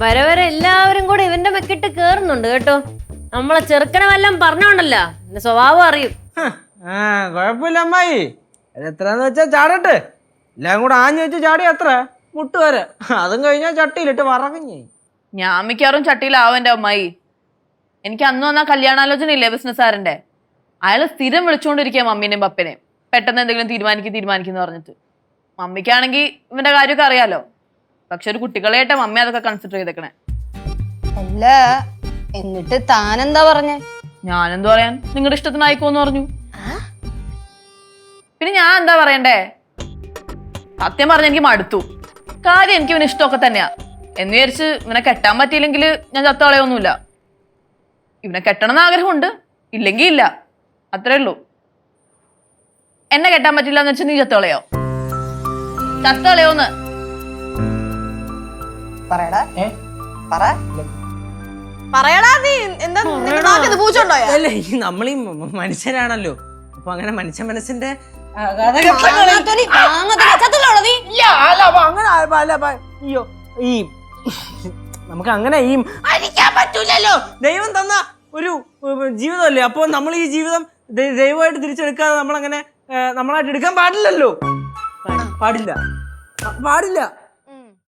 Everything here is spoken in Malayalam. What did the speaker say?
വരെ വരെ എല്ലാവരും കൂടെ ഇവന്റെ മെക്കിട്ട് കേറുന്നുണ്ട് കേട്ടോ. നമ്മളെ ചെറുക്കനെ വല്ലതും പറഞ്ഞോണ്ടല്ലോ. എന്റെ സ്വഭാവം അറിയും. ആ കുഴപ്പമില്ല അമ്മായി. എത്രന്ന് വെച്ചാ ചാടട്ടെ. എല്ലാം കൂടെ ആഞ്ഞു വെച്ച് ചാടി എത്ര? മുട്ട് വരെ. അതും കഴിഞ്ഞാൽ ചട്ടിയിലിട്ട് വറങ്ങി ഞാൻ മിക്കവാറും ചട്ടിയിലാവും എന്റെ അമ്മായി. എനിക്ക് അന്ന് വന്ന കല്യാണാലോചന ഇല്ലേ ബിസിനസ്സുകാരന്റെ അയാൾ സ്ഥിരം വിളിച്ചുകൊണ്ടിരിക്കുക മമ്മീനെയും പപ്പനെയും. പെട്ടെന്ന് എന്തെങ്കിലും തീരുമാനിക്കും തീരുമാനിക്കുന്നു പറഞ്ഞിട്ട്. മമ്മിക്കാണെങ്കിൽ ഇവന്റെ കാര്യമൊക്കെ അറിയാലോ. പക്ഷെ ഒരു കുട്ടികളായിട്ട് മമ്മി അതൊക്കെ കൺസിഡർ ചെയ്തേക്കണേ. അല്ല എന്നിട്ട് താനെന്താ പറഞ്ഞേ? ഞാനെന്താ പറയാൻ? നിങ്ങളുടെ ഇഷ്ടത്തിനായിക്കോന്ന് പറഞ്ഞു. പിന്നെ ഞാൻ എന്താ പറയണ്ടേ? സത്യം പറഞ്ഞ എനിക്ക് മടുത്തു. കാര്യം എനിക്ക് ഇവന് ഇഷ്ടമൊക്കെ തന്നെയാ. എന്ന് വിചാരിച്ച് ഇവനെ കെട്ടാൻ പറ്റിയില്ലെങ്കിൽ ഞാൻ ചത്തളയൊന്നുമില്ല ഇവനെ കെട്ടണം എന്ന് ആഗ്രഹമുണ്ട്. ഇല്ലെങ്കിൽ ഇല്ല. അത്രേ ഉള്ളൂ. എന്നെ കെട്ടാൻ പറ്റില്ല എന്ന് വെച്ചാൽ നീ ചത്തളയോ ചത്തളയോന്ന് പറയടാ. പറ. പറയടാ നീ. എന്താ അല്ലേ ഈ നമ്മളീ മനുഷ്യരാണല്ലോ അപ്പൊ അങ്ങനെ മനുഷ്യ മനസ്സിന്റെ അയ്യോ ഈ നമുക്ക് അങ്ങനെ ഈ അടിക്കാൻ പറ്റൂലല്ലോ. ദൈവം തന്ന ഒരു ജീവിതമല്ലേ? അപ്പൊ നമ്മൾ ഈ ജീവിതം ദൈവമായിട്ട് തിരിച്ചെടുക്കാതെ നമ്മളങ്ങനെ നമ്മളായിട്ട് എടുക്കാൻ പാടില്ലല്ലോ. പാടില്ല. പാടില്ല.